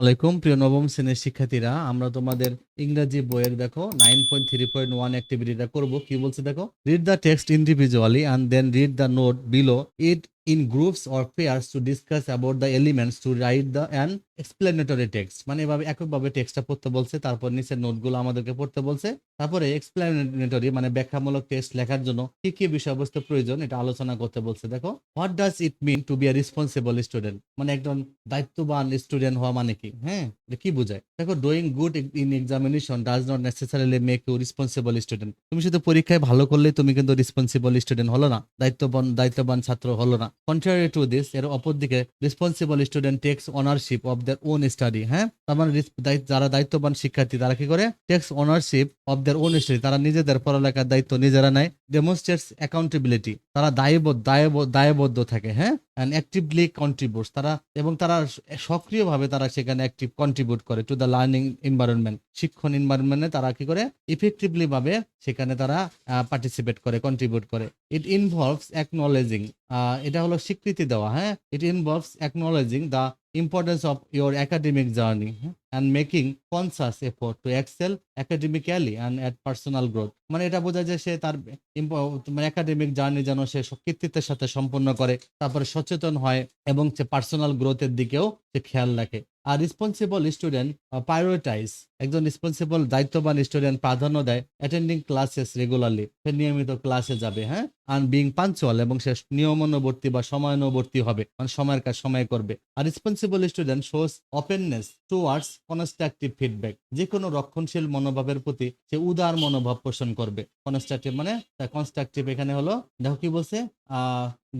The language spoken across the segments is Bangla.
আলাইকুম, প্রিয় নবম শ্রেণির শিক্ষার্থীরা। আমরা তোমাদের ইংরাজি বইয়ের, দেখো nine point three point one অ্যাক্টিভিটিটা করব। কি বলছে, দেখো? Read the text individually and then read the note below it in groups or pairs to discuss about the elements to write the and explanatory text মানে এভাবে এককভাবে টেক্সটটা পড়তে বলছে, তারপর নিচের নোটগুলো আমাদেরকে পড়তে বলছে। তারপরে এক্সপ্লেনেটরি মানে ব্যাখ্যামূলক টেক্সট লেখার জন্য কি কি বিষয়বস্তু প্রয়োজন, এটা আলোচনা করতে বলছে। দেখো what does it mean to be a responsible student মানে একজন দায়িত্ববান স্টুডেন্ট হওয়া মানে কি? হ্যাঁ কি বোঝায়? দেখো doing good in examination does not necessarily make you responsible student তুমি শুধু পরীক্ষায় ভালো করলে তুমি কিন্তু রেসপন্সিবল স্টুডেন্ট হলো না। দায়িত্ববান দায়িত্ববান ছাত্র হলো না। কন্ট্রারি টু দিস এর অপরদিকে responsible student takes ownership of their own study হ্যাঁ? তার মানে যারা দায়িত্ববান শিক্ষার্থী, তারা কি করে? Takes ownership of their own study তারা নিজেদের পড়ালেখার দায়িত্ব নিজেরা নেয়। ডেমনস্ট্রেটস অ্যাকাউন্টেবিলিটি তারা দায়বদ্ধ দায়ব- দায়বদ্ধ থাকে হ্যাঁ? অ্যান্ড অ্যাক্টিভলি কন্ট্রিবিউটস তারা এবং তারা সক্রিয়ভাবে তারা সেখানে অ্যাক্টিভ কন্ট্রিবিউট করে টু দ্য লার্নিং এনভায়রনমেন্ট শিক্ষণ এনভায়রনমেন্টে তারা কি করে? ইফেক্টিভলি ভাবে সেখানে তারা পার্টিসিপেট করে কন্ট্রিবিউট করে। ইট ইনভলভস অ্যাকনোলেজিং এটা হলো স্বীকৃতি দেওয়া হ্যাঁ? It involves acknowledging the importance of your academic journey and making conscious effort to excel academically and at personal growth মানে এটা বোঝায় যে সে তার মানে একাডেমিক জার্নি যেন সে কৃতিত্বের সাথে সম্পন্ন করে, তারপরে সচেতন হয়, এবং সে পার্সোনাল গ্রোথের দিকেও সে খেয়াল রাখে। আর রেসপন্সিবল স্টুডেন্ট প্রায়োরিটাইজ একজন রেসপন্সিবল দায়িত্ববান স্টুডেন্ট প্রাধান্য দেয় অ্যাটেন্ডিং ক্লাসেস রেগুলারলি সে নিয়মিত ক্লাসে যাবে হ্যাঁ? আর বিং পাঞ্চুয়াল এবং সে নিয়মানুবর্তী বা সময়ানুবর্তী হবে। মানে সময়ের কাজ সময় করবে। আর responsible student shows openness towards constructive feedback যে কোনো রক্ষণশীল মনোভাবের প্রতি সে উদার মনোভাব পোষণ করবে। কনস্ট্রাকটিভ মানে কনস্ট্রাকটিভ এখানে হলো, দেখো কি বলছে?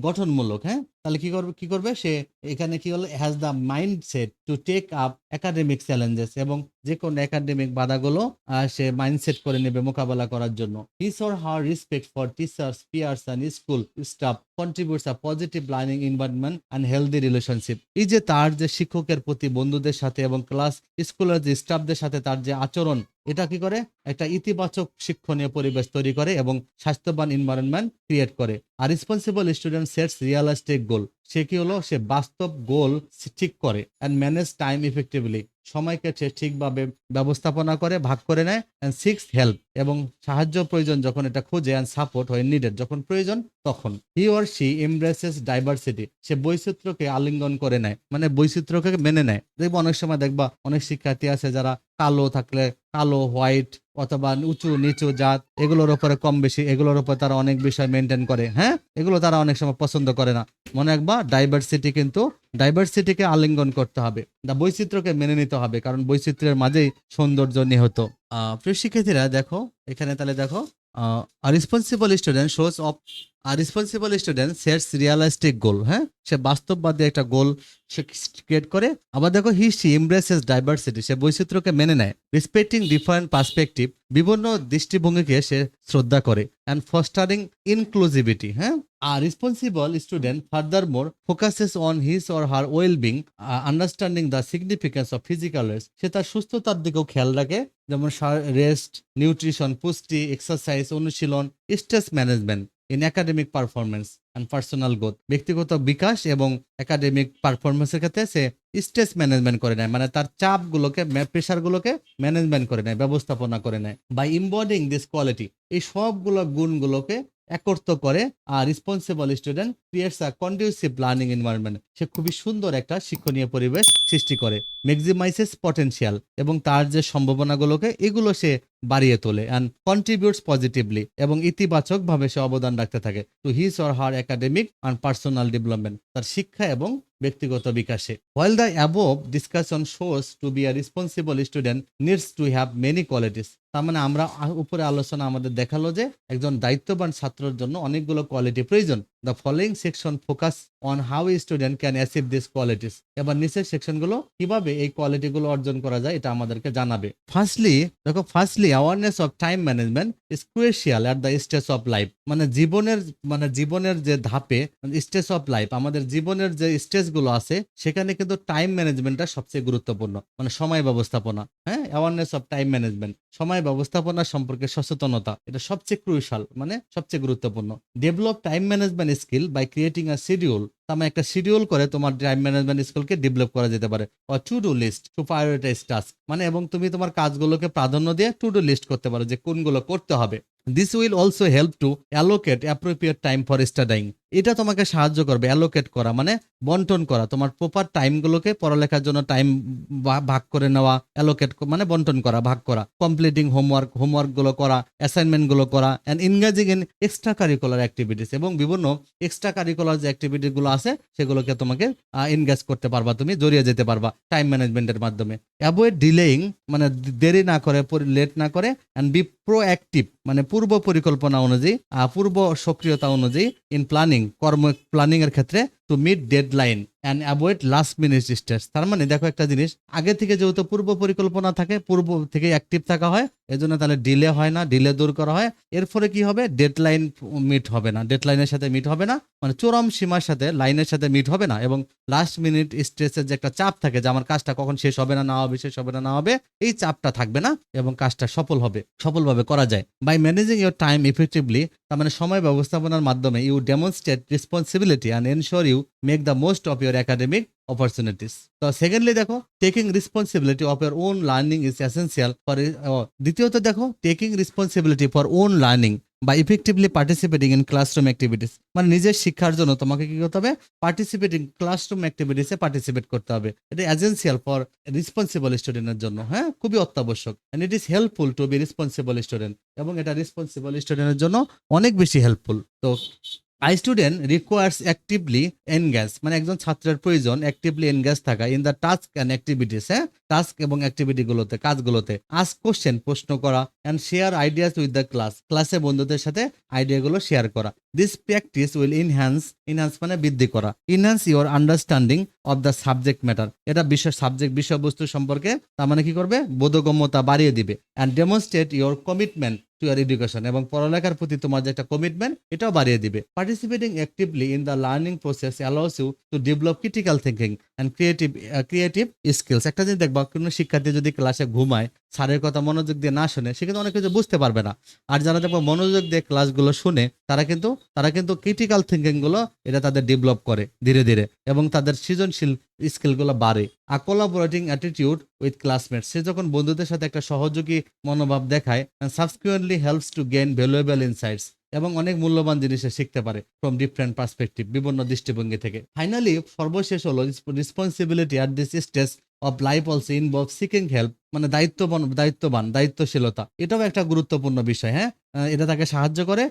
গঠনমূলক হ্যাঁ? তাহলে কি করবে কি করবে? সে এখানে কি হলো? Has the mind set to take up academic challenges এবং যে কোনো একাডেমিক বাধাগুলো সে মাইন্ডসেট করে নেবে মোকাবেলা করার জন্য। His or her respect for teachers peers and school staff contributes a positive learning environment and healthy relationship এই যে তার যে শিক্ষকের প্রতি বন্ধুদের সাথে এবং ক্লাস স্কুলের যে স্টাফদের সাথে তার যে আচরণ এটা কি করে? একটা ইতিবাচক শিক্ষণীয় পরিবেশ তৈরি করে এবং স্বাস্থ্যবান এনভায়রনমেন্ট ক্রিয়েট করে। আর responsible student sets realistic goal সে কি হলো? সে বাস্তব গোল ঠিক করে অ্যান্ড ম্যানেজ টাইম ইফেক্টিভলি সময়কে সে ঠিকভাবে ব্যবস্থাপনা করে, ভাগ করে নেয় অ্যান্ড সিক্স হেল্প এবং সাহায্য প্রয়োজন যখন এটা খোঁজে অ্যান্ড সাপোর্ট হয় নিডেড যখন প্রয়োজন, তখন। He or she embraces diversity সে বৈচিত্র্যকে আলিঙ্গন করে নেয়। মানে বৈচিত্র্যকে মেনে নেয়। দেখব অনেক সময় দেখবা অনেক শিক্ষার্থী আছে যারা কালো থাকলে কালো হোয়াইট অথবা উঁচু, নিচু জাত, এগুলোর উপরে কম বেশি, এগুলোর উপর তারা অনেক বিষয় মেনটেন করে। হ্যাঁ? এগুলো তারা অনেক সময় পছন্দ করে না। মনে রাখবা ডাইভার্সিটি কিন্তু ডাইভার্সিটিকে আলিঙ্গন করতে হবে। দা বৈচিত্র্যকে মেনে নিতে হবে, কারণ বৈচিত্র্যের মাঝেই সৌন্দর্য নিহত। প্রিয় শিক্ষার্থীরা দেখো এখানে তাহলে দেখো responsible student shows of R responsible student sets realistic goal হ্যাঁ? সে বাস্তববাদী একটা গোল সে ক্রিয়েট করে। আবার দেখো হি সি এমব্রেসেস ডাইভার্সিটি সে বৈচিত্র্যকে মেনে নেয়। রেসপেক্টিং ডিফারেন্ট পার্সপেক্টিভ বিভিন্ন দৃষ্টিভঙ্গিকে সে শ্রদ্ধা করে অ্যান্ড ফস্টারিং ইনক্লুসিভিটি হ্যাঁ? আর responsible student furthermore focuses on his or her well being understanding the significance of physical rest সে তার সুস্থতার দিকেও খেয়াল রাখে, যেমন রেস্ট নিউট্রিশন পুষ্টি এক্সারসাইজ অনুশীলন stress management in academic performance and personal growth ব্যক্তিগত বিকাশ এবং একাডেমিক পারফরমেন্সের ক্ষেত্রে সে স্ট্রেস ম্যানেজমেন্ট করে নেয় মানে তার চাপগুলোকে প্রেশারগুলোকে ম্যানেজমেন্ট করে নেয় ব্যবস্থাপনা করে নেয় বাই ইম্বডিং দিস কোয়ালিটি এই সবগুলো গুণগুলোকে একত্র করে আর responsible student creates a conducive learning environment সে খুবই সুন্দর একটা শিক্ষণীয় পরিবেশ সৃষ্টি করে। ম্যাক্সিমাইসেস পটেনশিয়াল এবং তার যে সম্ভাবনাগুলোকে এগুলো সে বাড়িয়ে তোলে অ্যান্ড কন্ট্রিবিউটস পজিটিভলি এবং ইতিবাচকভাবে সে অবদান রাখতে থাকে। To his or her academic and personal development তার শিক্ষা এবং ব্যক্তিগত বিকাশে। While the above discussion shows to be a responsible student needs to have many qualities তার মানে আমরা উপরে আলোচনা আমাদের দেখাল যে একজন দায়িত্ববান ছাত্রের জন্য অনেকগুলো কোয়ালিটি প্রয়োজন। The following section focus on how student can achieve this qualities এবার নিচের সেকশনগুলো কীভাবে এই কোয়ালিটিগুলো অর্জন করা যায়, এটা আমাদেরকে জানাবে। ফার্স্টলি দেখো firstly awareness of time management is crucial at the stage of life মানে জীবনের মানে জীবনের যে ধাপে স্টেজ অফ লাইফ আমাদের জীবনের যে স্টেজগুলো আছে, সেখানে কিন্তু টাইম ম্যানেজমেন্টটা সবচেয়ে গুরুত্বপূর্ণ। মানে সময় ব্যবস্থাপনা হ্যাঁ? অ্যাওয়ারনেস অফ টাইম ম্যানেজমেন্ট সময় ব্যবস্থাপনা সম্পর্কে সচেতনতা, এটা সবচেয়ে ক্রুশাল মানে সবচেয়ে গুরুত্বপূর্ণ। Develop time management skill by creating a schedule তার একটা শিডিউল করে তোমার টাইম ম্যানেজমেন্ট স্কিলকে ডেভেলপ করা যেতে পারে or to do list to prioritise task মানে এবং তুমি তোমার কাজগুলোকে প্রাধান্য দিয়ে টু ডু লিস্ট করতে পারো যে কোনগুলো করতে হবে। This will also help to allocate appropriate time for studying এটা তোমাকে সাহায্য করবে অ্যালোকেট করা মানে বন্টন করা। তোমার প্রপার টাইমগুলোকে পড়ালেখার জন্য টাইম ভাগ করে নেওয়া অ্যালোকেট মানে বন্টন করা, ভাগ করা। কমপ্লিটিং হোমওয়ার্ক হোমওয়ার্কগুলো করা অ্যাসাইনমেন্টগুলো করা and engaging in extra curricular activities এবং বিভিন্ন এক্সট্রা কারিকুলার যে অ্যাক্টিভিটিগুলো আছে, সেগুলোকে তোমাকে এনগেজ করতে পারবা, তুমি জড়িয়ে যেতে পারবা টাইম ম্যানেজমেন্টের মাধ্যমে। অ্যাভয়েড ডিলেইং মানে দেরি না করে লেট না করে অ্যান্ড বি প্রোঅ্যাক্টিভ মানে পূর্ব পরিকল্পনা অনুযায়ী পূর্ব সক্রিয়তা অনুযায়ী ইন প্ল্যানিং কর্ম প্ল্যানিং এর ক্ষেত্রে to meet deadline and avoid last minute stage তার মানে দেখো একটা জিনিস, আগে থেকে যেহেতু পূর্ব পরিকল্পনা থাকে, পূর্ব থেকে অ্যাক্টিভ থাকা হয়, এজন্য তাহলে ডিলে হয় না ডিলে দূর করা হয়। এর ফলে কি হবে? ডেডলাইন মিট হবে না ডেডলাইনের সাথে মিট হবে না মানে চরম সীমার সাথে লাইনের সাথে মিট হবে না এবং লাস্ট মিনিট স্ট্রেসের যে একটা চাপ থাকে যে আমার কাজটা কখন শেষ হবে না না হবে, শেষ হবে না না হবে, এই চাপটা থাকবে না এবং কাজটা সফল হবে, সফলভাবে করা যায়। By managing your time effectively তার মানে সময় ব্যবস্থাপনার মাধ্যমে you demonstrate responsibility and ensure you make the most of your academic opportunities তো সেকেন্ডলি দেখো taking responsibility of your own learning is essential for দ্বিতীয়ত দেখো taking responsibility for own learning বা effectively participating in classroom activities মানে নিজের শিক্ষার জন্য তোমাকে কি করতে হবে? পার্টিসিপেটিং ক্লাসরুম অ্যাক্টিভিটিসে পার্টিসিপেট করতে হবে। এটা এজেন্সিয়াল ফর রেসপন্সিবল স্টুডেন্টের জন্য হ্যাঁ? খুবই অত্যাবশ্যক। And it is helpful to be responsible student এবং এটা রেসপন্সিবল স্টুডেন্টের জন্য অনেক বেশি হেল্পফুল তো a student requires actively engage মানে একজন ছাত্রের প্রয়োজন অ্যাক্টিভলি এনগেজ থাকা in the task and activities হ্যাঁ? টাস্ক এবং অ্যাক্টিভিটিগুলোতে কাজগুলোতে আস্ক কোশ্চেন প্রশ্ন করা and share ideas with the class ক্লাসে বন্ধুদের সাথে আইডিয়াগুলো শেয়ার করা। This practice will enhance enhance মানে বৃদ্ধি করা। Enhance your understanding of the subject matter এটা বিষয় সাবজেক্ট বিষয়বস্তু সম্পর্কে তার মানে কি করবে? বোধগম্যতা বাড়িয়ে দিবে। And demonstrate your commitment to your education এবং পড়ালেখার প্রতি তোমার যে একটা কমিটমেন্ট এটাও বাড়িয়ে দিবে। Participating actively in the learning process allows you to develop critical thinking and creative creative skills একটা জিনিস দেখবা, কোনো শিক্ষার্থী যদি ক্লাসে ঘুমায়, স্যারের কথা মনোযোগ দিয়ে না শুনে, সে কিন্তু অনেক কিছু বুঝতে পারবে না। আর যারা দেখব মনোযোগ দিয়ে ক্লাসগুলো শুনে, তারা কিন্তু তারা কিন্তু ক্রিটিক্যাল থিঙ্কিংগুলো এটা তাদের ডেভেলপ করে ধীরে ধীরে। এবং তাদের সৃজনশীল স্কিলগুলো বাড়ে। আর কোলাবোরেটিং অ্যাটিটিউড উইথ ক্লাসমেট সে যখন বন্ধুদের সাথে একটা সহযোগী মনোভাব দেখায় subsequently helps to gain valuable insights এবং অনেক মূল্যবান জিনিস শিখতে পারে ফ্রম ডিফারেন্ট পার্সপেক্টিভ বিভিন্ন দৃষ্টিভঙ্গি থেকে। ফাইনালি সর্বশেষ হলো responsibility at this stage of life also involve seeking help মানে দায়িত্ববান দায়িত্ববান, দায়িত্বশীলতা। এটাও একটা গুরুত্বপূর্ণ বিষয় হ্যাঁ? এটা তাকে সাহায্য করে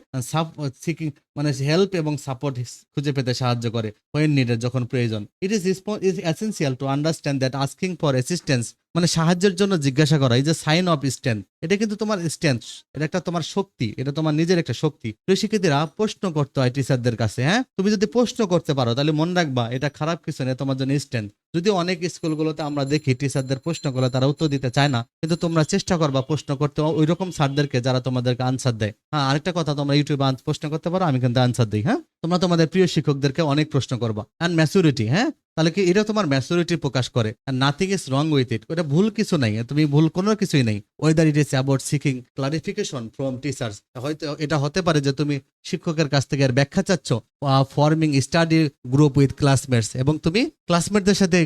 সিকিং মানে হেল্প এবং সাপোর্ট খুঁজে পেতে সাহায্য করে হোয়েন নিডেড যখন প্রয়োজন। It is is essential to understand that asking for assistance মানে সাহায্যের জন্য জিজ্ঞাসা করা এই যে সাইন অফ স্ট্যান্ড এটা কিন্তু তোমার স্ট্যান্ড এটা একটা তোমার শক্তি, এটা তোমার নিজের একটা শক্তি। প্রিয় শিক্ষার্থীরা প্রশ্ন করতে হয় টিচারদের কাছে হ্যাঁ? তুমি যদি প্রশ্ন করতে পারো, তাহলে মনে রাখবা, এটা খারাপ কিছু নেই তোমার জন্য স্ট্যান্ড যদি অনেক স্কুলগুলোতে আমরা দেখি টিচারদের প্রশ্ন করলে তারা উত্তর দিতে চায় না, কিন্তু তোমরা চেষ্টা করবা প্রশ্ন করতে। ওই রকম স্যারদেরকে যারা তোমাদেরকে আনসার দেয়। হ্যাঁ আরেকটা কথা তোমরা ইউটিউবে প্রশ্ন করতে পারো, আমি কিন্তু আনসার দিই হ্যাঁ? তোমরা তোমাদের প্রিয় শিক্ষকদেরকে অনেক প্রশ্ন করবা। অ্যান্ড ম্যাচুরিটি হ্যাঁ? তাহলে কি এটা তোমার ম্যাচুরিটি প্রকাশ করে? Nothing is wrong with it এটা ভুল কিছু নাই। তুমি ভুল কোনো কিছুই নেই। Whether it is about seeking clarification from teachers হয়তো এটা হতে পারে যে তুমি শিক্ষকের কাছ থেকে এর ব্যাখ্যা চাচ্ছ forming study group with classmates এবং তুমি ক্লাসমেটদের সাথে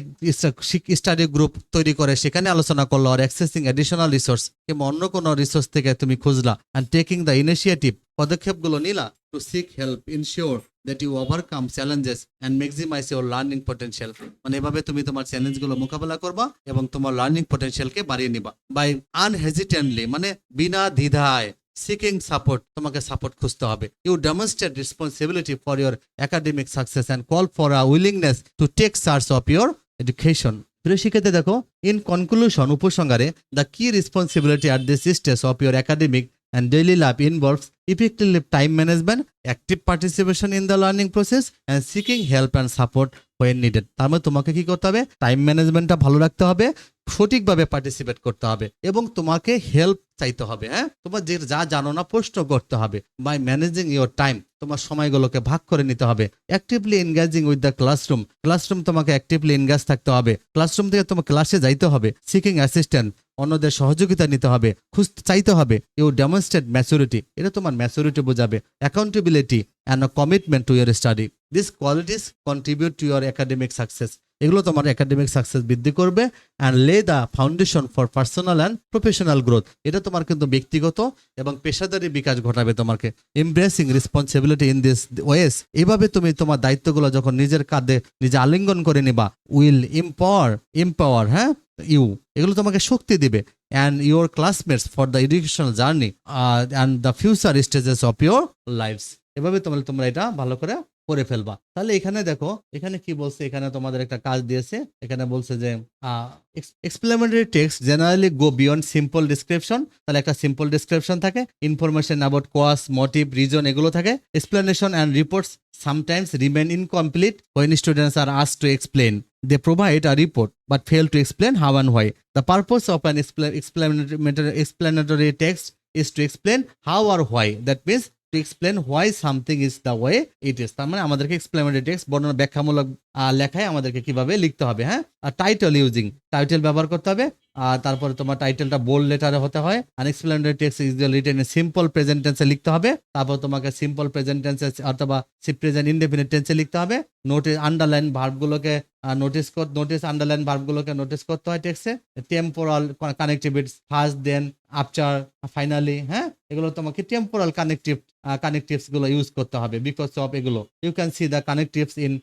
স্টাডি গ্রুপ তৈরি করে, সেখানে আলোচনা করল আর অ্যাক্সেসিং অ্যাডিশনাল রিসোর্স কিংবা অন্য কোনো রিসোর্স থেকে তুমি খুঁজলা অ্যান্ড টেকিং দ্য ইনিশিয়েটিভ পদক্ষেপগুলো নিলা to seek help ensure that you overcome challenges and maximise your learning potential মানে এভাবে তুমি তোমার চ্যালেঞ্জগুলো মোকাবেলা করবা এবং তোমার লার্নিং পটেনশিয়ালকে বাড়িয়ে নিবা। বাই আনহেজিটেন্টলি মানে বিনা দ্বিধায় সিকিং সাপোর্ট তোমাকে সাপোর্ট খুঁজতে হবে। You demonstrate responsibility for your academic success and call for a willingness to take charge of your education প্রিয় শিক্ষার্থী, দেখো ইন কনক্লুশন উপসংহারে the key responsibility at this stage of your academic and daily life involves effective time management, active participation in the learning process, and seeking help and support when needed. তার মানে তোমাকে কি করতে হবে টাইম ম্যানেজমেন্টটা ভালো রাখতে হবে সঠিকভাবে পার্টিসিপেট করতে হবে এবং তোমাকে হেল্প চাইতে হবে হ্যাঁ? তোমার যে যা জানো না প্রশ্ন করতে হবে। বাই ম্যানেজিং ইওর টাইম তোমার সময়গুলোকে ভাগ করে নিতে হবে। Actively engaging with the classroom classroom তোমাকে অ্যাক্টিভলি এনগেজ থাকতে হবে। ক্লাসরুম থেকে তোমার ক্লাসে যাইতে হবে সিকিং অ্যাসিস্ট্যান্ট অন্যদের সহযোগিতা নিতে হবে খুঁজ চাইতে হবে। ইউ ডেমনস্ট্রেট ম্যাচুরিটি এটা তোমার ম্যাচুরিটি বোঝাবে। Accountability and commitment to your study this qualities contribute to your academic success এগুলো তোমার একাডেমিক সাকসেস বৃদ্ধি করবে and lay the foundation for personal and professional growth এটা তোমার কিন্তু ব্যক্তিগত এবং পেশাদারি বিকাশ ঘটাবে তোমাকে। Embracing responsibility in this ways এভাবে তুমি তোমার দায়িত্বগুলো যখন নিজের কাঁধে, নিজে আলিঙ্গন করে নিবা উইল এম্পাওয়ার এম্পাওয়ার হ্যাঁ ইউ এগুলো তোমাকে শক্তি দিবে। And your classmates for the educational journey and the future stages of your life's এভাবে তোমরা তোমরা এটা ভালো করে করে ফেলবা। তাহলে এখানে দেখো, এখানে কি বলছে? এখানে তোমাদের একটা কাজ দিয়েছে। এখানে বলছে যে explanatory text generally go beyond simple description তাহলে একটা সিম্পল ডিসক্রিপশন থাকে information about cause motive reason এগুলো থাকে। Explanation and reports sometimes remain incomplete when students are us to explain they provide a report but fail to explain how and why the purpose of an explanatory text is to explain how R why that means to explain why something is the way it is. তার মানে আমাদেরকে এক্সপ্লেনেটরি টেক্সট বর্ণনা, ব্যাখ্যামূলক লেখায় আমাদেরকে কীভাবে লিখতে হবে হ্যাঁ? আর টাইটেল ইউজিং টাইটেল ব্যবহার করতে হবে। আর তারপরে তোমার টাইটেলটা বোল্ড লেটারে হতে হয়। An explanatory text is written simple present টেন্সে লিখতে হবে। তারপর তোমাকে সিম্পল প্রেজেন্ট টেন্সে অথবা প্রেজেন্ট ইনডেফিনিট টেন্সে লিখতে হবে। নোটিস আন্ডারলাইন ভার্বগুলোকে নোটিস নোটিস আন্ডারলাইন ভার্বগুলোকে নোটিস করতে হয় টেক্সে temporal connectivity first then after finally হ্যাঁ? এগুলো তোমাকে টেম্পোরাল কানেক্টিভ কানেক্টিভসগুলো ইউজ করতে হবে বিকজ অফ এগুলো। You can see the connectives in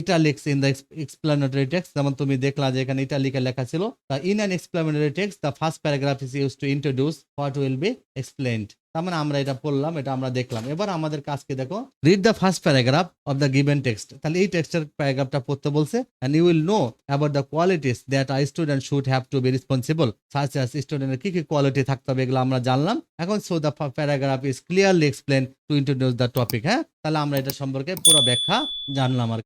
italics in the explanatory text যেমন তুমি দেখলা যে এখানে ইটালিকে লেখা ছিল in an explanatory text the first paragraph is use to introduce what will be explained তার মানে আমরা এটা পড়লাম, এটা আমরা দেখলাম। এবার আমাদের কাজকে দেখো read the first paragraph of the given text তাহলে এই টেক্সটের প্যারাগ্রাফটা পড়তে বলছে and you will know about the qualities that a student should have to be responsible as স্টুডেন্টের কি কি কোয়ালিটি থাকতে হবে, এগুলো আমরা জানলাম। এখন so the paragraph is clearly explain to introduce the topic হ্যাঁ? তাহলে আমরা এটা সম্পর্কে পুরো ব্যাখ্যা জানলাম আর